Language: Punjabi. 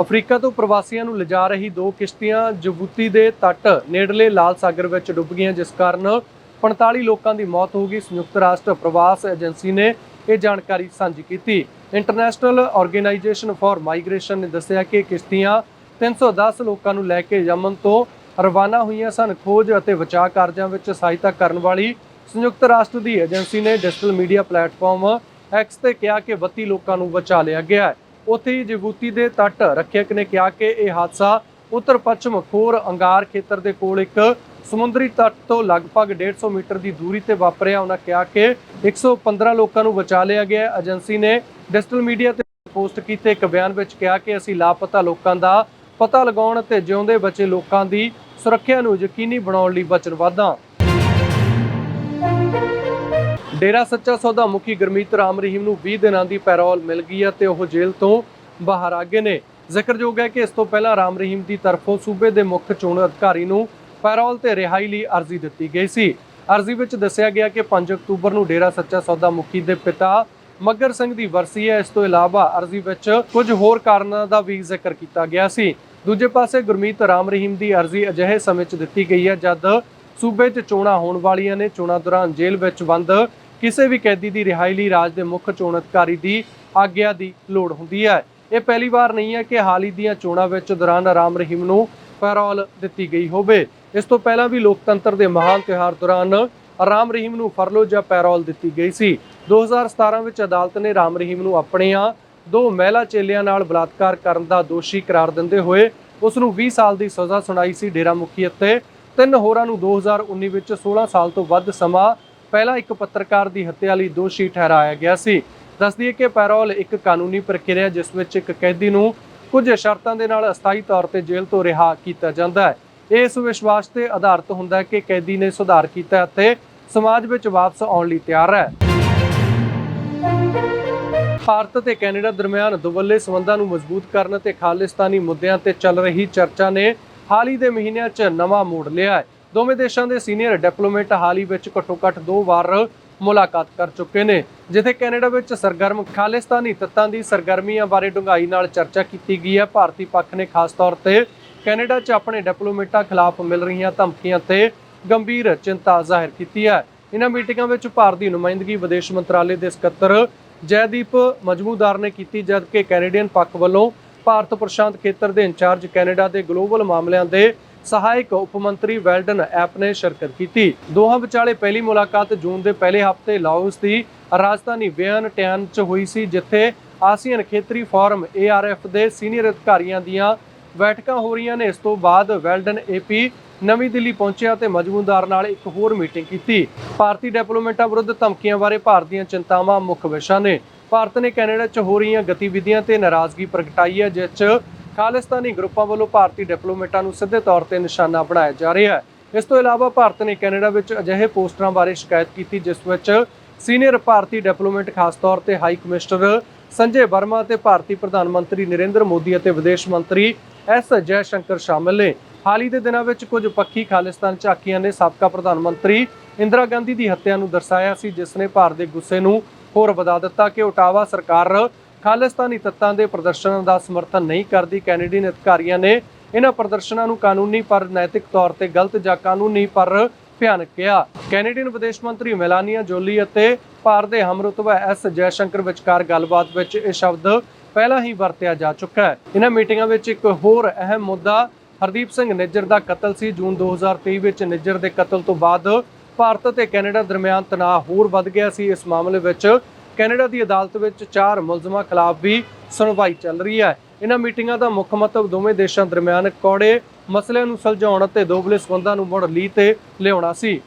ਅਫਰੀਕਾ ਤੋਂ ਪ੍ਰਵਾਸੀਆਂ ਨੂੰ ਲਿਜਾ ਰਹੀ ਦੋ ਕਿਸ਼ਤੀਆਂ ਜਬੂਤੀ ਦੇ ਤੱਟ ਨੇੜਲੇ ਲਾਲ ਸਾਗਰ ਵਿੱਚ ਡੁੱਬ ਗਈਆਂ, ਜਿਸ ਕਾਰਨ 45 ਲੋਕਾਂ ਦੀ ਮੌਤ ਹੋ ਗਈ। ਸੰਯੁਕਤ ਰਾਸ਼ਟਰ ਪ੍ਰਵਾਸ ਏਜੰਸੀ ਨੇ ਇਹ ਜਾਣਕਾਰੀ ਸਾਂਝੀ ਕੀਤੀ। ਇੰਟਰਨੈਸ਼ਨਲ ਆਰਗੇਨਾਈਜੇਸ਼ਨ ਫਾਰ ਮਾਈਗ੍ਰੇਸ਼ਨ ਨੇ ਦੱਸਿਆ ਕਿ ਕਿਸ਼ਤੀਆਂ 310 ਲੋਕਾਂ ਨੂੰ ਲੈ ਕੇ ਯਮਨ ਤੋਂ ਰਵਾਨਾ ਹੋਈਆਂ ਸਨ। ਖੋਜ ਅਤੇ ਬਚਾਅ ਕਾਰਜਾਂ ਵਿੱਚ ਸਹਾਇਤਾ ਕਰਨ ਵਾਲੀ ਸੰਯੁਕਤ ਰਾਸ਼ਟਰ ਦੀ ਏਜੰਸੀ ਨੇ ਡਿਜੀਟਲ ਮੀਡੀਆ ਪਲੇਟਫਾਰਮ ਐਕਸ ਤੇ ਕਿਹਾ ਕਿ 32 ਲੋਕਾਂ ਨੂੰ ਬਚਾ ਲਿਆ ਗਿਆ ਹੈ। ਉੱਥੇ ਹੀ ਜਿਬੂਤੀ ਦੇ ਤੱਟ ਰੱਖਿਅਕ ਨੇ ਕਿਹਾ ਕਿ ਇਹ ਹਾਦਸਾ ਉੱਤਰ ਪੱਛਮ ਖੋਰ ਅੰਗਾਰ ਖੇਤਰ ਦੇ ਕੋਲ ਇੱਕ ਸਮੁੰਦਰੀ ਤੱਟ ਤੋਂ ਲਗਭਗ 150 ਮੀਟਰ ਦੀ ਦੂਰੀ ਤੇ ਵਾਪਰਿਆ। ਉਹਨਾਂ ਕਿਹਾ ਕਿ 115 ਲੋਕਾਂ ਨੂੰ ਬਚਾ ਲਿਆ ਗਿਆ ਏਜੰਸੀ ਨੇ ਡਿਜੀਟਲ ਮੀਡੀਆ ਤੇ ਪੋਸਟ ਕੀਤੇ ਇੱਕ ਬਿਆਨ ਵਿੱਚ ਕਿਹਾ ਕਿ ਅਸੀਂ ਲਾਪਤਾ ਲੋਕਾਂ ਦਾ ਪਤਾ ਲਗਾਉਣ ਅਤੇ ਜਿਉਂਦੇ ਬਚੇ ਲੋਕਾਂ ਦੀ ਸੁਰੱਖਿਆ ਨੂੰ ਯਕੀਨੀ ਬਣਾਉਣ ਲਈ ਵਚਨਬੱਧ ਹਾਂ। ਡੇਰਾ ਸੱਚਾ ਸੌਦਾ ਮੁਖੀ ਗੁਰਮੀਤ ਰਾਮ ਰਹੀਮ ਨੂੰ 20 ਦਿਨਾਂ ਦੀ ਪੈਰੋਲ ਮਿਲ ਗਈ ਹੈ ਤੇ ਉਹ ਜੇਲ੍ਹ ਤੋਂ ਬਾਹਰ ਆ ਗਏ ਨੇ। ਜ਼ਿਕਰਯੋਗ ਹੈ ਕਿ ਇਸ ਤੋਂ ਪਹਿਲਾਂ ਰਾਮ ਰਹੀਮ ਦੀ ਤਰਫੋਂ ਸੂਬੇ ਦੇ ਮੁੱਖ ਚੋਣ ਅਧਿਕਾਰੀ ਨੂੰ ਪੈਰੋਲ ਤੇ ਰਿਹਾਈ ਲਈ ਅਰਜ਼ੀ ਦਿੱਤੀ ਗਈ ਸੀ। ਅਰਜ਼ੀ ਵਿੱਚ ਦੱਸਿਆ ਗਿਆ ਕਿ 5 ਅਕਤੂਬਰ ਨੂੰ ਡੇਰਾ ਸੱਚਾ ਸੌਦਾ ਮੁਖੀ ਦੇ ਪਿਤਾ ਮੱਗਰ ਸਿੰਘ ਦੀ ਵਰਸੀ ਹੈ। ਇਸ ਤੋਂ ਇਲਾਵਾ ਅਰਜ਼ੀ ਵਿੱਚ ਕੁਝ ਹੋਰ ਕਾਰਨਾਂ ਦਾ ਵੀ ਜ਼ਿਕਰ ਕੀਤਾ ਗਿਆ ਸੀ। ਦੂਜੇ ਪਾਸੇ ਗੁਰਮੀਤ ਰਾਮ ਰਹੀਮ ਦੀ ਅਰਜ਼ੀ ਅਜਿਹੇ ਸਮੇਂ 'ਚ ਦਿੱਤੀ ਗਈ ਹੈ ਜਦ ਸੂਬੇ 'ਚ ਚੋਣਾਂ ਹੋਣ ਵਾਲੀਆਂ ਨੇ। ਚੋਣਾਂ ਦੌਰਾਨ ਜੇਲ੍ਹ ਵਿੱਚ ਬੰਦ ਕਿਸੇ ਵੀ ਕੈਦੀ ਦੀ ਰਿਹਾਈ ਲਈ ਰਾਜ ਦੇ ਮੁੱਖ ਚੋਣ ਅਧਿਕਾਰੀ ਦੀ ਆਗਿਆ ਦੀ ਲੋੜ ਹੁੰਦੀ ਹੈ। ਇਹ ਪਹਿਲੀ ਵਾਰ ਨਹੀਂ ਹੈ ਕਿ ਹਾਲ ਹੀ ਦੀਆਂ ਚੋਣਾਂ ਵਿੱਚ ਦੌਰਾਨ ਰਾਮ ਰਹੀਮ ਨੂੰ ਪੈਰੋਲ ਦਿੱਤੀ ਗਈ ਹੋਵੇ। ਇਸ ਤੋਂ ਪਹਿਲਾਂ ਵੀ ਲੋਕਤੰਤਰ ਦੇ ਮਹਾਨ ਤਿਉਹਾਰ ਦੌਰਾਨ ਰਾਮ ਰਹੀਮ ਨੂੰ ਫਰਲੋ ਜਾਂ ਪੈਰੋਲ ਦਿੱਤੀ ਗਈ ਸੀ। 2017 ਵਿੱਚ ਅਦਾਲਤ ਨੇ ਰਾਮ ਰਹੀਮ ਨੂੰ ਆਪਣੀਆਂ ਦੋ ਮਹਿਲਾ ਚੇਲਿਆਂ ਨਾਲ ਬਲਾਤਕਾਰ ਕਰਨ ਦਾ ਦੋਸ਼ੀ ਕਰਾਰ ਦਿੰਦੇ ਹੋਏ ਉਸ ਨੂੰ 20 ਸਾਲ ਦੀ ਸਜ਼ਾ ਸੁਣਾਈ ਸੀ ਡੇਰਾ ਮੁਖੀ ਅਤੇ ਤਿੰਨ ਹੋਰਾਂ ਨੂੰ 2019 ਵਿੱਚ 16 ਸਾਲ ਤੋਂ ਵੱਧ ਸਮਾਂ ਪਹਿਲਾਂ ਇੱਕ ਪੱਤਰਕਾਰ ਦੀ ਹੱਤਿਆ ਲਈ ਦੋਸ਼ੀ ਠਹਿਰਾਇਆ ਗਿਆ ਸੀ। ਦੱਸ ਦਈਏ ਕਿ ਪੈਰੋਲ ਇੱਕ ਕਾਨੂੰਨੀ ਪ੍ਰਕਿਰਿਆ, ਜਿਸ ਵਿੱਚ ਇੱਕ ਕੈਦੀ ਨੂੰ ਕੁਝ ਸ਼ਰਤਾਂ ਦੇ ਨਾਲ ਅਸਥਾਈ ਤੌਰ ਤੇ ਜੇਲ੍ਹ ਤੋਂ ਰਿਹਾ ਕੀਤਾ ਜਾਂਦਾ ਹੈ। ਇਹ ਇਸ ਵਿਸ਼ਵਾਸ ਤੇ ਆਧਾਰਿਤ ਹੁੰਦਾ ਹੈ ਕਿ ਕੈਦੀ ਨੇ ਸੁਧਾਰ ਕੀਤਾ ਅਤੇ ਸਮਾਜ ਵਿੱਚ ਵਾਪਸ ਆਉਣ ਲਈ ਤਿਆਰ ਹੈ। ਭਾਰਤ ਤੇ ਕੈਨੇਡਾ ਦਰਮਿਆਨ ਦੁਵੱਲੇ ਸਬੰਧਾਂ ਨੂੰ ਮਜ਼ਬੂਤ ਕਰਨ ਤੇ ਖਾਲਿਸਤਾਨੀ ਮੁੱਦਿਆਂ ਤੇ ਚੱਲ ਰਹੀ ਚਰਚਾ ਨੇ ਹਾਲ ਹੀ ਦੇ ਮਹੀਨਿਆਂ 'ਚ ਨਵਾਂ ਮੋੜ ਲਿਆ ਹੈ। ਦੋਵੇਂ ਦੇਸ਼ਾਂ ਦੇ ਸੀਨੀਅਰ ਡਿਪਲੋਮੈਟ ਹਾਲ ਹੀ ਵਿੱਚ ਘੱਟੋ-ਘੱਟ ਦੋ ਵਾਰ ਮੁਲਾਕਾਤ ਕਰ ਚੁੱਕੇ ਨੇ, ਜਿੱਥੇ ਕੈਨੇਡਾ ਵਿੱਚ ਸਰਗਰਮ ਖਾਲਿਸਤਾਨੀ ਤੱਤਾਂ ਦੀ ਸਰਗਰਮੀਆਂ ਬਾਰੇ ਡੂੰਘਾਈ ਨਾਲ ਚਰਚਾ ਕੀਤੀ ਗਈ ਹੈ। ਭਾਰਤੀ ਪੱਖ ਨੇ ਖਾਸ ਤੌਰ ਤੇ ਕੈਨੇਡਾ 'ਚ ਆਪਣੇ ਡਿਪਲੋਮੈਟਾਂ ਖਿਲਾਫ ਮਿਲ ਰਹੀਆਂ ਧਮਕੀਆਂ ਤੇ ਗੰਭੀਰ ਚਿੰਤਾ ਜ਼ਾਹਿਰ ਕੀਤੀ ਹੈ। ਇਹਨਾਂ ਮੀਟਿੰਗਾਂ ਵਿੱਚ ਭਾਰਤ ਦੀ ਨੁਮਾਇੰਦਗੀ ਵਿਦੇਸ਼ ਮੰਤਰਾਲੇ ਦੇ ਸਕੱਤਰ ਜੈਦੀਪ ਮਜਮੂਦਾਰ ਨੇ ਕੀਤੀ, ਜਦਕਿ ਕੈਨੇਡੀਅਨ ਪੱਖ ਵੱਲੋਂ ਭਾਰਤ ਪ੍ਰਸ਼ਾਂਤ ਖੇਤਰ ਦੇ ਇੰਚਾਰਜ ਕੈਨੇਡਾ ਦੇ ਗਲੋਬਲ ਮਾਮਲਿਆਂ ਦੇ ਸਹਾਇਕ ਉਪ ਮੰਤਰੀ ਵੈਲਡਨ ਐਪ ਨੇ ਸ਼ਿਰਕਤ ਕੀਤੀ। ਦੋਹਾਂ ਵਿਚਾਲੇ ਪਹਿਲੀ ਮੁਲਾਕਾਤ ਜੂਨ ਦੇ ਪਹਿਲੇ ਹਫ਼ਤੇ ਲਾਓਸ ਦੀ ਰਾਜਧਾਨੀ ਵਿਅਨ ਟਿਆਨ 'ਚ ਹੋਈ ਸੀ, ਜਿੱਥੇ ਆਸੀਅਨ ਖੇਤਰੀ ਫੋਰਮ ARF ਦੇ ਸੀਨੀਅਰ ਅਧਿਕਾਰੀਆਂ ਦੀਆਂ ਬੈਠਕਾਂ ਹੋ ਰਹੀਆਂ ਨੇ। ਇਸ ਤੋਂ ਬਾਅਦ ਵੈਲਡਨ ਏਪੀ ਨਵੀਂ ਦਿੱਲੀ ਪਹੁੰਚਿਆ ਤੇ ਮਜਮੂਦਾਰ ਨਾਲ ਇੱਕ ਹੋਰ ਮੀਟਿੰਗ ਕੀਤੀ। ਭਾਰਤੀ ਡਿਪਲੋਮੈਟਾਂ ਵਿਰੁੱਧ ਧਮਕੀਆਂ ਬਾਰੇ ਭਾਰਤ ਦੀਆਂ ਚਿੰਤਾਵਾਂ ਮੁੱਖ ਵਿਸ਼ਾ ਨੇ। ਭਾਰਤ ਨੇ ਕੈਨੇਡਾ 'ਚ ਹੋ ਰਹੀਆਂ ਗਤੀਵਿਧੀਆਂ ਤੇ ਨਾਰਾਜ਼ਗੀ ਪ੍ਰਗਟਾਈ ਹੈ, ਜਿਸ 'ਚ ਖਾਲਿਸਤਾਨੀ ਗਰੁੱਪਾਂ ਵੱਲੋਂ ਭਾਰਤੀ ਡਿਪਲੋਮੇਟਾਂ ਨੂੰ ਸਿੱਧੇ ਤੌਰ ਤੇ ਨਿਸ਼ਾਨਾ ਬਣਾਇਆ ਜਾ ਰਿਹਾ ਹੈ। ਇਸ ਤੋਂ ਇਲਾਵਾ ਭਾਰਤ ਨੇ ਕੈਨੇਡਾ ਵਿੱਚ ਅਜਿਹੇ ਪੋਸਟਰਾਂ ਬਾਰੇ ਸ਼ਿਕਾਇਤ ਕੀਤੀ, ਜਿਸ ਵਿੱਚ ਸੀਨੀਅਰ ਭਾਰਤੀ ਡਿਪਲੋਮੇਟ, ਖਾਸ ਤੌਰ ਤੇ ਹਾਈ ਕਮਿਸ਼ਨਰ ਸੰਜੇ ਵਰਮਾ ਤੇ ਭਾਰਤੀ ਪ੍ਰਧਾਨ ਮੰਤਰੀ ਨਰਿੰਦਰ ਮੋਦੀ ਅਤੇ ਵਿਦੇਸ਼ ਮੰਤਰੀ ਐਸ ਜੈ ਸ਼ੰਕਰ ਸ਼ਾਮਲ ਨੇ। ਹਾਲ ਹੀ ਦੇ ਦਿਨਾਂ ਵਿੱਚ ਕੁਝ ਪੱਖੀ ਖਾਲਿਸਤਾਨ ਝਾਕੀਆਂ ਨੇ ਸਾਬਕਾ ਪ੍ਰਧਾਨ ਮੰਤਰੀ ਇੰਦਰਾ ਗਾਂਧੀ ਦੀ ਹੱਤਿਆ ਨੂੰ ਦਰਸਾਇਆ ਸੀ, ਜਿਸ ਨੇ ਭਾਰਤ ਦੇ ਗੁੱਸੇ ਨੂੰ ਹੋਰ ਵਧਾ ਦਿੱਤਾ ਕਿ ਓਟਾਵਾ ਸਰਕਾਰ ਖਾਲਿਸਤਾਨੀ ਤੱਤਾਂ ਦੇ ਪ੍ਰਦਰਸ਼ਨਾਂ ਦਾ ਸਮਰਥਨ ਨਹੀਂ ਕਰਦੀ ਕੈਨੇਡੀਅਨ ਅਧਿਕਾਰੀਆਂ ਨੇ। ਇਹਨਾਂ ਪ੍ਰਦਰਸ਼ਨਾਂ ਨੂੰ ਕਾਨੂੰਨੀ ਪਰ ਨੈਤਿਕ ਤੌਰ ਤੇ ਗਲਤ ਜਾਂ ਕਾਨੂੰਨੀ ਪਰ ਭਿਆਨਕ ਕਿਹਾ। ਕੈਨੇਡੀਅਨ ਵਿਦੇਸ਼ ਮੰਤਰੀ ਮੈਲਾਨੀਆ ਜੋਲੀ ਅਤੇ ਭਾਰਤ ਦੇ ਹਮਰੁਤਬਾ ਐਸ ਜੈਸ਼ੰਕਰ ਵਿਚਕਾਰ ਗੱਲਬਾਤ ਵਿੱਚ ਇਹ ਸ਼ਬਦ ਪਹਿਲਾਂ ਹੀ ਵਰਤਿਆ ਜਾ ਚੁੱਕਾ ਹੈ। ਇਹਨਾਂ ਮੀਟਿੰਗਾਂ ਵਿੱਚ ਇੱਕ ਹੋਰ ਅਹਿਮ ਮੁੱਦਾ ਹਰਦੀਪ ਸਿੰਘ ਨਿੱਜਰ ਦਾ ਕਤਲ ਸੀ। ਜੂਨ 2023 ਵਿੱਚ ਨਿੱਜਰ ਦੇ ਕਤਲ ਤੋਂ ਬਾਅਦ ਭਾਰਤ ਅਤੇ ਕੈਨੇਡਾ ਦਰਮਿਆਨ ਤਣਾਅ ਹੋਰ ਵੱਧ ਗਿਆ ਸੀ। ਇਸ ਮਾਮਲੇ ਵਿੱਚ ਕੈਨੇਡਾ ਦੀ ਅਦਾਲਤ ਵਿੱਚ ਚਾਰ ਮੁਲਜ਼ਮਾਂ ਖਿਲਾਫ ਵੀ ਸੁਣਵਾਈ ਚੱਲ ਰਹੀ ਹੈ। ਇਹਨਾਂ ਮੀਟਿੰਗਾਂ ਦਾ ਮੁੱਖ ਮਤਲਬ ਦੋਵੇਂ ਦੇਸ਼ਾਂ ਦਰਮਿਆਨ ਕੌੜੇ ਮਸਲਿਆਂ ਨੂੰ ਸੁਲਝਾਉਣ ਅਤੇ ਦੋਗਲੇ ਸਬੰਧਾਂ ਨੂੰ ਮੁੜ ਲੀ ਤੇ ਲਿਆਉਣਾ ਸੀ।